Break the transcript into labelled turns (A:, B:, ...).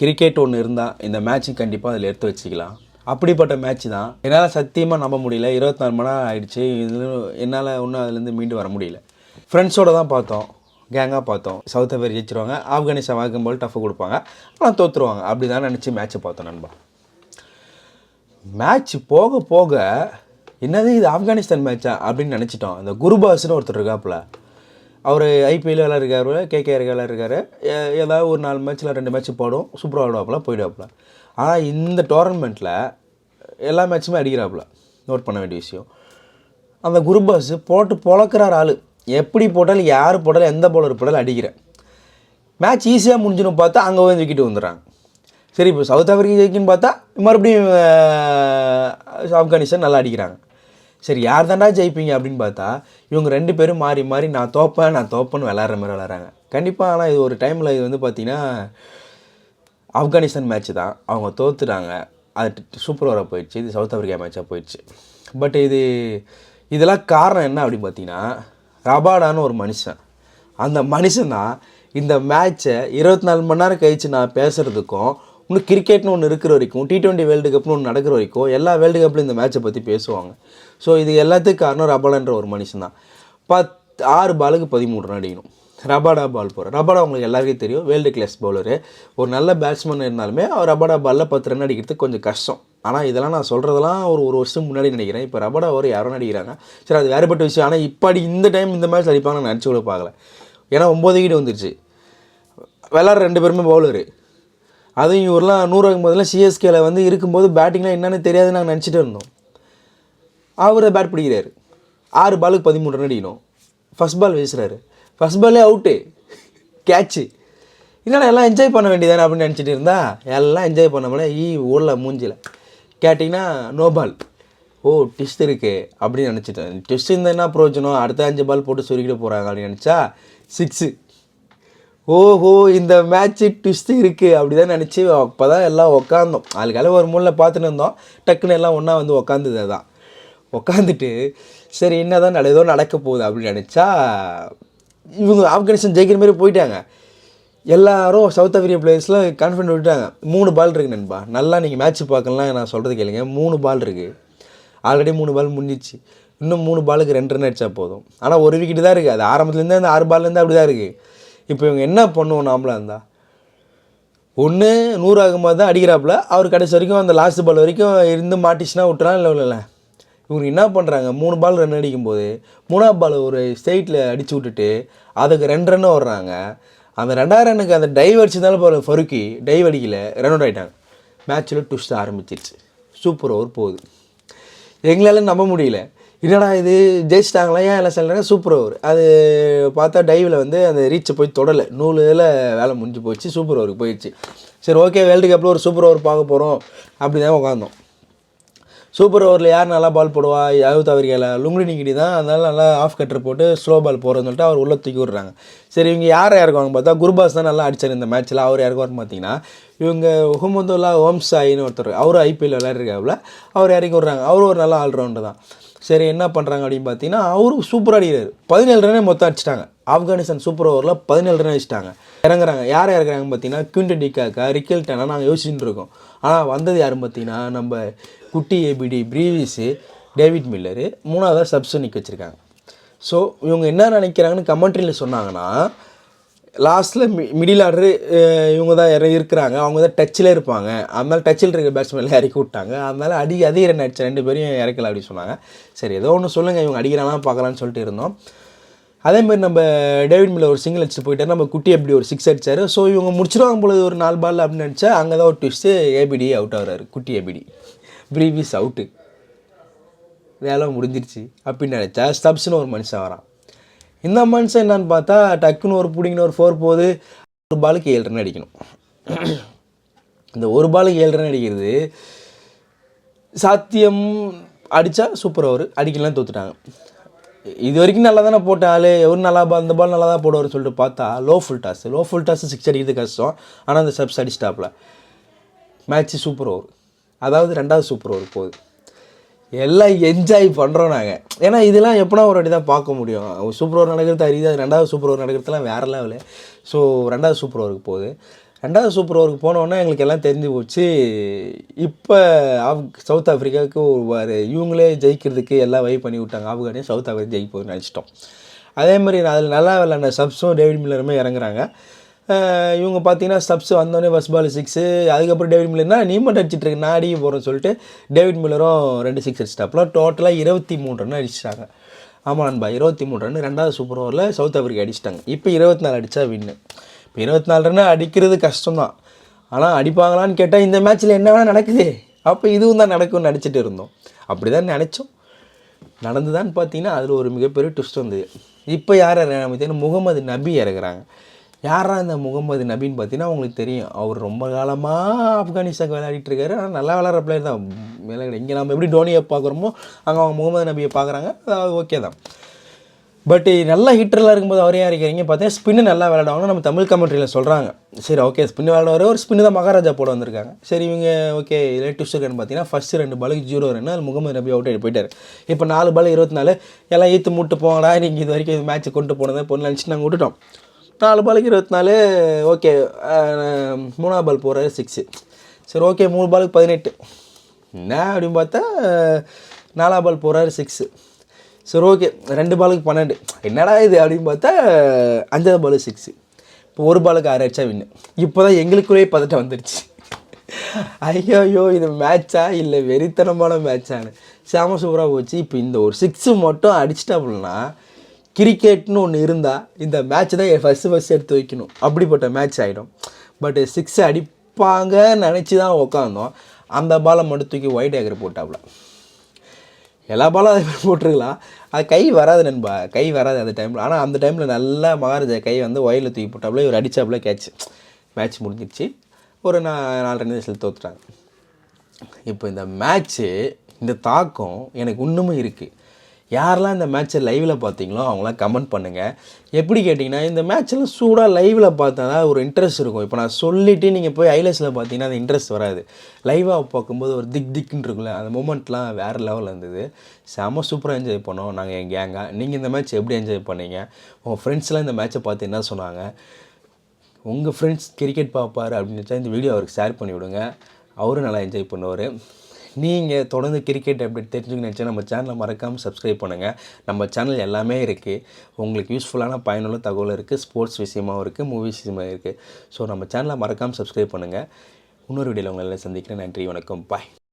A: Cricket ஒன்று இருந்தால் இந்த மேட்ச்சு கண்டிப்பாக அதில் எடுத்து வச்சுக்கலாம். அப்படிப்பட்ட மேட்ச் தான். என்னால் சத்தியமாக நம்ப முடியல. இருபத்தி நாலு மணி நேரம் ஆகிடுச்சு இது என்னால் ஒன்றும் அதுலேருந்து மீண்டு வர முடியல. ஃப்ரெண்ட்ஸோடு தான் பார்த்தோம். கேங்காக பார்த்தோம். South Africa ஜெயிச்சிருவாங்க. ஆப்கானிஸ்தான் வாக்கும் போல் டஃப் கொடுப்பாங்க. ஆனால் தோற்றுருவாங்க அப்படி தான் நினச்சி மேட்ச்சை பார்த்தோம் நண்பா. மேட்ச் போக போக என்னது இது ஆப்கானிஸ்தான் மேட்ச்சா அப்படின்னு நினச்சிட்டோம். இந்த குருபாஸ்னு ஒருத்தர் இருக்காப்புல. அவர் ஐபிஎல் விளாட்ருக்காரு கேகேஆர் விளாட்ருக்காரு ஏதாவது ஒரு நாலு மேட்ச்சில் ரெண்டு மேட்ச் போடும் சூப்பராக விடுவாப்புல போயிடுவாப்புல. ஆனால் இந்த டோர்னமெண்ட்டில் எல்லா மேட்ச்சுமே அடிக்கிறாப்புல. நோட் பண்ண வேண்டிய விஷயம். அந்த குருபாஸ் போட்டு பொழக்கிறார் ஆள். எப்படி போட்டாலும் யார் போட்டாலும் எந்த பவுலர் போட்டாலும் அடிக்கிறேன் மேட்ச் ஈஸியாக முடிஞ்சுன்னு பார்த்தா அங்கே வந்து விக்கெட்டு வந்துடுறாங்க. சரி இப்போ சவுத் ஆஃப்ரிக்கா ஜெயிக்குன்னு பார்த்தா மறுபடியும் ஆப்கானிஸ்தான் நல்லா அடிக்கிறாங்க. சரி யார் தாண்டா ஜெயிப்பீங்க அப்படின்னு பார்த்தா இவங்க ரெண்டு பேரும் மாறி மாறி நான் தோப்பேன் நான் தோப்பேன்னு விளாட்ற மாதிரி விளாட்றாங்க கண்டிப்பாக ஆனால் இது ஒரு டைமில் இது வந்து பார்த்தீங்கன்னா ஆப்கானிஸ்தான் மேட்ச் தான். அவங்க தோத்துட்டாங்க. அது சூப்பர் ஓவராக போயிடுச்சு. இது சவுத் ஆஃப்ரிக்கா மேட்சாக போயிடுச்சு. பட் இது இதெல்லாம் காரணம் என்ன அப்படின்னு பார்த்தீங்கன்னா ரபாடான்னு ஒரு மனுஷன். அந்த மனுஷன் தான் இந்த மேட்ச்சை இருபத்தி நாலு மணி நேரம் கழிச்சு நான் பேசுகிறதுக்கும் இன்னும் கிரிக்கெட்னு ஒன்று இருக்கிற வரைக்கும் டி ட்வெண்ட்டி வேர்ல்டு கப்னு ஒன்று நடக்கிற வரைக்கும் எல்லா வேர்ல்டு கப்லையும் இந்த மேட்ச்சை பற்றி பேசுவாங்க. ஸோ இது எல்லாத்துக்கும் காரணம் ரபாடான்ற ஒரு மனுஷன் தான் பத் ஆறு பாலுக்கு பதிமூணு ரன் அடிக்கணும். ரபாடா பால் போகிற ரபாடா உங்களுக்கு எல்லாருக்கும் தெரியும் வேர்ல்டு கிளாஸ் பவுலரு ஒரு நல்ல பேட்ஸ்மேன் இருந்தாலுமே அவர் ரபாடா பாலில் பத்து ரன் அடிக்கிறது கொஞ்சம் கஷ்டம். ஆனால் இதெல்லாம் நான் சொல்கிறதெல்லாம் ஒரு ஒரு வருஷம் முன்னாடி நினைக்கிறேன். இப்போ ரபாடா ஒரு யாரும் அடிக்கிறாங்க சரி அது வேறுபட்ட விஷயம். ஆனால் இப்போ அடி இந்த டைம் இந்த மேட்ச் அடிப்பாங்க நான் நினச்சி கூட பார்க்கல. ஏன்னா ஒம்பது வீடு வந்துருச்சு. விளாட்ற ரெண்டு பேருமே பவுலரு அதுவும் இவரெலாம் நூறு போதெல்லாம் சிஎஸ்கேல வந்து இருக்கும்போது பேட்டிங்லாம் என்னன்னு தெரியாதுன்னு நாங்கள் நினச்சிட்டு இருந்தோம். அவரை பேட் பிடிக்கிறாரு. ஆறு பாலுக்கு பதிமூணு ரன் அடிக்கணும். ஃபஸ்ட் பால் வீசுகிறாரு ஃபஸ்ட் பாலே அவுட்டு கேட்ச்சு என்னடா எல்லாம் என்ஜாய் பண்ண வேண்டியதானே அப்படின்னு நினச்சிட்டு இருந்தா எல்லாம் என்ஜாய் பண்ண முடியல ஈ ஊரில் மூஞ்சில். கேட்டிங்கன்னா நோ பால் ஓ டிஸ்ட் இருக்கு அப்படின்னு நினச்சிட்டேன். டிஸ்ட் இருந்தால் என்ன பிரயோஜனம்? அடுத்த அஞ்சு பால் போட்டு சுருக்கிட்டு போகிறாங்க அப்படின்னு நினச்சா சிக்ஸு ஓஹோ இந்த மேட்ச்சு ட்விஸ்ட் இருக்குது அப்படி தான் நினச்சி அப்போ தான் எல்லாம் உக்காந்தோம். அதுக்கால ஒரு மூணில் பார்த்துட்டு இருந்தோம். டக்குன்னு எல்லாம் ஒன்றா வந்து உக்காந்தது தான் உக்காந்துட்டு சரி என்ன தான் ஏதோ நடக்க போகுது அப்படின்னு நினச்சா இவங்க ஆப்கானிஸ்தான் ஜெயிக்கிற மாதிரி போயிட்டாங்க. எல்லாரும் சவுத் ஆஃப்ரிக்கா பிளேயர்ஸ்லாம் கான்ஃபிடென்ட் விட்டுட்டாங்க. மூணு பால் இருக்குது நண்பா. நல்லா நீங்கள் மேட்ச் பார்க்கலாம் நான் சொல்கிறது கேளுங்க. மூணு பால் இருக்குது ஆல்ரெடி மூணு பால் முடிஞ்சிச்சு. இன்னும் மூணு பாலுக்கு ரெண்டு ரன் அடித்தா போதும். ஆனால் ஒரு விக்கெட்டு தான் இருக்குது அது ஆரம்பத்துலேருந்து அந்த ஆறு பால்லேருந்து அப்படி தான் இருக்குது இப்போ இவங்க என்ன பண்ணுவோம் நாமளாக இருந்தால் ஒன்று நூறு ஆகும்போது தான் அடிக்கிறாப்புல. அவர் கடைசி வரைக்கும் அந்த லாஸ்ட் பால் வரைக்கும் இருந்து மாட்டிச்சுன்னா விட்டுறான் இல்லை இல்லை இவங்க என்ன பண்ணுறாங்க மூணு பால் ரன் அடிக்கும்போது மூணாவது பால் ஒரு ஸ்டேட்டில் அடித்து விட்டுட்டு அதுக்கு ரெண்டு ரன்னு வர்றாங்க அந்த ரெண்டாயிரம் ரன்னுக்கு அந்த டைவ் அடிச்சதால போகிற ஃபருக்கி. டைவ் அடிக்கல ரன் அவுட் ஆகிட்டாங்க மேட்ச்சில் ட்விஸ்ட் ஆரம்பிச்சிருச்சு. சூப்பர் ஓவர் போகுது. எங்களால் நம்ப முடியல. என்னடா இது ஜெயிச்சிட்டாங்களா? ஏன் எல்லாம் சொல்கிறாங்க சூப்பர் ஓவர் அது பார்த்தா டைவில் வந்து அந்த ரீச்சை போய் தொடலை. நூறு இதில் வேலை முடிஞ்சு போச்சு சூப்பர் ஓவருக்கு போயிடுச்சு. சரி ஓகே வேர்ல்டு கப்பில் ஒரு சூப்பர் ஓவர் பார்க்க போகிறோம் அப்படி தான் உட்காந்தோம் சூப்பர் ஓவரில் யார் நல்லா பால் போடுவா? யாவது தவறிக்கல லுங்குடி நிக்கிடி தான். அதனால நல்லா ஆஃப் கட்டர் போட்டு ஸ்லோ பால் போகிறதுன்னு சொல்லிட்டு அவர் உள்ளே தூக்கி விட்றாங்க. சரி இவங்க யாரை இறக்குவாங்க பார்த்தா குருபாஸ் தான் நல்லா அடிச்சார் இந்த மேட்ச்சில் அவர் இறக்குவார்னு பார்த்தீங்கன்னா இவங்க ஹுமந்துல்லா ஓம்சாயின்னு ஒருத்தர் அவரும் ஐபிஎல் விளையாடுறாப்புல அவர் இறக்கி விட்றாங்க. அவரும் ஒரு நல்ல ஆல்ரவுண்டர் தான். சரி என்ன பண்ணுறாங்க அப்படின்னு பார்த்தீங்கன்னா அவரும் சூப்பராக அடிக்கிறார். பதினேழு ரனே மொத்தம் அடிச்சிட்டாங்க. ஆப்கானிஸ்தான் சூப்பர் ஓவரில் பதினேழு ரன் அடிச்சிட்டாங்க. இறங்குறாங்க. யார் இறக்குறாங்க பார்த்தீங்கன்னா குவிண்டன் டிகாக்கா ரிக்கல் டேனா நாங்கள் யோசிச்சுட்டு இருக்கோம். ஆனால் வந்தது யாருன்னு பார்த்தீங்கன்னா நம்ம குட்டி ஏபிடி பிரீவிஸு டேவிட் மில்லரு மூணாவதாக நிற்க வச்சுருக்காங்க. ஸோ இவங்க என்ன நினைக்கிறாங்கன்னு கமெண்ட்ரியில் சொன்னாங்கன்னா லாஸ்ட்டில் மி மிடில் ஆர்டரு இவங்க தான் இற இருக்கிறாங்க அவங்க தான் டச்சில் இருப்பாங்க அதனால டச்சில் இருக்க பேட்ஸ்மேன்லாம் இறக்கி விட்டாங்க. அதனால அடி அதிக ரன் அடிச்சு ரெண்டு பேரையும் இறக்கல அப்படின்னு சொன்னாங்க. சரி ஏதோ ஒன்று சொல்லுங்கள் இவங்க அடிக்கிறானா பார்க்கலான்னு சொல்லிட்டு இருந்தோம். அதேமாதிரி நம்ம டேவிட் மில்ல ஒரு சிங்கிள் அடிச்சுட்டு போயிட்டார். நம்ம குட்டி எப்படி ஒரு சிக்ஸ் அடிச்சார். ஸோ இவங்க முடிச்சிருவாங்க பொழுது ஒரு நாலு பால் அப்படின்னு நினச்சா அங்கே தான் ஒரு ட்விஸ்ட்டு ஏபிடி அவுட் ஆகிறாரு. குட்டி ஏபிடி ப்ரீவியஸ் அவுட்டு வேலை முடிஞ்சிருச்சு. அப்படின்னு நினச்சா ஸ்டப்ஸ்னு ஒரு மனுஷன் வரான். இந்த மனுஷன் என்னன்னு பார்த்தா டக்குன்னு ஒரு பிடிங்கின ஒரு ஃபோர் போகுது. ஒரு பாலுக்கு ஏழு ரன் அடிக்கணும். இந்த ஒரு பாலுக்கு ஏழு ரன் அடிக்கிறது சாத்தியம் அடித்தா சூப்பர் ஓவர் அடிக்கலாம் தோத்துட்டாங்க. இது வரைக்கும் நல்லா தானே போட்ட ஆள். நல்லா பா- அந்த பால் நல்லா தான் போடுவார் சொல்லிட்டு பார்த்தா low full toss low full toss six அடிக்கிறது கஷ்டம். ஆனால் அந்த சப்ஸ் அடிச்சிட்டாப்புல மேட்ச்சு சூப்பர் ஓவர் அதாவது ரெண்டாவது சூப்பர் ஓவர் போகுது. எல்லாம் என்ஜாய் பண்ணுறோம் நாங்கள் ஏன்னா இதெல்லாம் எப்படினா ஒரு வாட்டி தான் பார்க்க முடியும். சூப்பர் ஓவர் நடக்கிறது அறியுது. அது ரெண்டாவது சூப்பர் ஓவர் நடக்கிறதுலாம் வேறு லெவலு ஸோ ரெண்டாவது சூப்பர் ஓவருக்கு போகுது. ரெண்டாவது சூப்பர் ஓவருக்கு போனோன்னே எங்களுக்கு எல்லாம் தெரிஞ்சு போச்சு. இப்போ ஆப் சவுத் ஆஃப்ரிக்காவுக்கு ஒரு இவங்களே ஜெயிக்கிறதுக்கு எல்லாம் வை பண்ணி விட்டாங்க. ஆப்கானியும் சவுத் ஆஃப்ரிக்கா ஜெயிக்க போகுதுன்னு நினச்சிட்டோம். அதே மாதிரி அதில் நல்லா விளையாண்ட சப்ஸும் டேவிட் மில்லருமே இறங்குறாங்க. இவங்க பார்த்தீங்கன்னா ஸ்டப்ஸ் வந்தோடனே ஃபஸ்ட் பால் சிக்ஸு அதுக்கப்புறம் டேவிட் மில்லர்னா நீ மட்டும் அடிச்சிட்டு இருக்கு நான் அடிக்க போகிறேன்னு சொல்லிட்டு டேவிட் மில்லரும் ரெண்டு சிக்ஸ் அடிச்சிட்டாப்லாம் டோட்டலாக இருபத்தி மூணு ரன் அடிச்சிட்டாங்க. ஆமாம் நண்பா இருபத்தி மூணு ரன். ரெண்டாவது சூப்பர் ஓவரில் சவுத் ஆஃப்ரிக்கா அடிச்சிட்டாங்க. இப்போ இருபத்தி நாலு அடித்தா வின்னு இப்போ இருபத்தி நாலு ரன் அடிக்கிறது கஷ்டம்தான். ஆனால் அடிப்பாங்களான்னு கேட்டால் இந்த மேட்ச்சில் என்ன வேணால் நடக்குது. அப்போ இதுவும் தான் நடக்கும்னு நினச்சிட்டு இருந்தோம். அப்படி தான் நினச்சோம். நடந்துதான்னு பார்த்தீங்கன்னா அதில் ஒரு மிகப்பெரிய ட்விஸ்ட் வந்தது. இப்போ யார் இறங்குறாங்க? முகமது நபி இறங்குறாங்க. யாரா இந்த முகமது நபின்னு பார்த்தீங்கன்னா உங்களுக்கு தெரியும். அவர் ரொம்ப காலமாக ஆப்கானிஸ்தானுக்கு விளையாடிட்டு இருக்காரு. ஆனால் நல்லா விளாட்ற பிளேயர் தான். விளையாடு இங்கே நம்ம எப்படி டோனியை பார்க்குறோமோ அங்கே அவங்க முகமது நபியை பார்க்குறாங்க. அது ஓகே தான். பட் நல்ல ஹிட்டரில் இருக்கும்போது அவரே இருக்கிறீங்க பார்த்தீங்கன்னா ஸ்பின்னு நல்லா விளையாடுவாங்க நம்ம தமிழ் கமெண்ட்ரியில் சொல்கிறாங்க சரி ஓகே ஸ்பின் விளையாடுவார் ஒரு ஸ்பின்னு தான் மகாராஜா போட வந்திருக்காங்க. சரி இவங்க ஓகே லேட்டஸ்ட் இருக்குன்னு பார்த்தீங்கன்னா ஃபஸ்ட்டு ரெண்டு பாலுக்கு ஜீரோ ரன் அது முகமது நபி அவுட் ஆகி போயிட்டார். இப்போ நாலு பால் இருபத்தி நாலு எல்லாம் ஈத்து மூட்டு போங்கடா. நீங்கள் இது வரைக்கும் மேட்ச் கொண்டு போனதை பொண்ணு நினச்சி நாங்கள் விட்டுட்டோம். நாலு பாலுக்கு இருபத்தி நாலு ஓகே மூணாவது பால் போகிறாரு சிக்ஸு சரி ஓகே மூணு பாலுக்கு பதினெட்டு. என்ன அப்படின்னு பார்த்தா நாலாம் பால் போகிறாரு சிக்ஸு சரி ஓகே ரெண்டு பாலுக்கு பன்னெண்டு. என்னடா இது அப்படின்னு பார்த்தா அஞ்சாவது பாலு சிக்ஸு இப்போ ஒரு பாலுக்கு ஆறு அடிச்சா வின்னு இப்போ தான் எங்களுக்குள்ளேயே பதட்டம் வந்துடுச்சு ஐயோ ஐயோ இது மேட்ச்சா இல்லை வெறித்தனமான மேட்சான்னு செம சூப்பராக போச்சு. இப்போ இந்த ஒரு சிக்ஸு மட்டும் அடிச்சிட்டாப்புலனா கிரிக்கெட்னு ஒன்று இருந்தால் இந்த மேட்ச் தான் ஃபஸ்ட்டு ஃபஸ்ட்டு எடுத்து வைக்கணும். அப்படிப்பட்ட மேட்ச் ஆகிடும் பட் சிக்ஸ் அடிப்பாங்க நினச்சி தான் உக்காந்தோம். அந்த பாலை மட்டும் தூக்கி ஒயிட் ஏக்கர் போட்டாப்புல எல்லா பாலும் அதே மாதிரி போட்டிருக்கலாம். அது கை வராது நண்பா. கை வராது அந்த டைமில் ஆனால் அந்த டைமில் நல்லா மகாராஜா கை வந்து ஒயிலில் தூக்கி போட்டாப்புல இவர் அடித்தாப்புல கேட்ச் மேட்ச் முடிஞ்சிருச்சு. ஒரு நா நாலு ரெண்டு நிமிஷத்தில் தோத்துட்டாங்க. இப்போ இந்த மேட்ச்சு இந்த தாக்கம் எனக்கு இன்னமும் இருக்குது யாரெல்லாம் இந்த மேட்ச்சை லைவில் பார்த்தீங்களோ அவங்களாம் கமெண்ட் பண்ணுங்கள் எப்படி கேட்டிங்கன்னா இந்த மேட்ச்செல்லாம் சூடாக லைவில் பார்த்தா தான் ஒரு இன்ட்ரெஸ்ட் இருக்கும். இப்போ நான் சொல்லிவிட்டு நீங்கள் போய் ஐலஸில் பார்த்தீங்கன்னா அந்த இன்ட்ரெஸ்ட் வராது. லைவாக பார்க்கும்போது ஒரு திக் திக்குன்னு இருக்குல்ல அந்த மூமெண்ட்லாம் வேறு லெவலில் இருந்தது. செம்ம சூப்பராக என்ஜாய் பண்ணோம். நாங்கள் என் கேங்காக நீங்கள் இந்த மேட்ச் எப்படி என்ஜாய் பண்ணீங்க? உங்கள் ஃப்ரெண்ட்ஸ்லாம் இந்த மேட்ச்சை பார்த்து என்ன சொன்னாங்க? உங்கள் ஃப்ரெண்ட்ஸ் கிரிக்கெட் பார்ப்பார் அப்படின்னு நினச்சா இந்த வீடியோ அவருக்கு ஷேர் பண்ணி விடுங்க அவரும் நல்லா என்ஜாய் பண்ணுவார். நீங்கள் தொடர்ந்து கிரிக்கெட் அப்டேட் தெரிஞ்சுக்கணும் நினச்சா நம்ம சேனலை மறக்காமல் சப்ஸ்கிரைப் பண்ணுங்கள் நம்ம சேனல் எல்லாமே இருக்குது உங்களுக்கு யூஸ்ஃபுல்லான பயனுள்ள தகவல் இருக்குது ஸ்போர்ட்ஸ் விஷயமாவும் இருக்குது மூவிஸ் விஷயமாக இருக்குது ஸோ நம்ம சேனலை மறக்காமல் சப்ஸ்கிரைப் பண்ணுங்கள் இன்னொரு வீடியோவில் உங்களை சந்திக்கிறேன். நன்றி வணக்கம். பாய்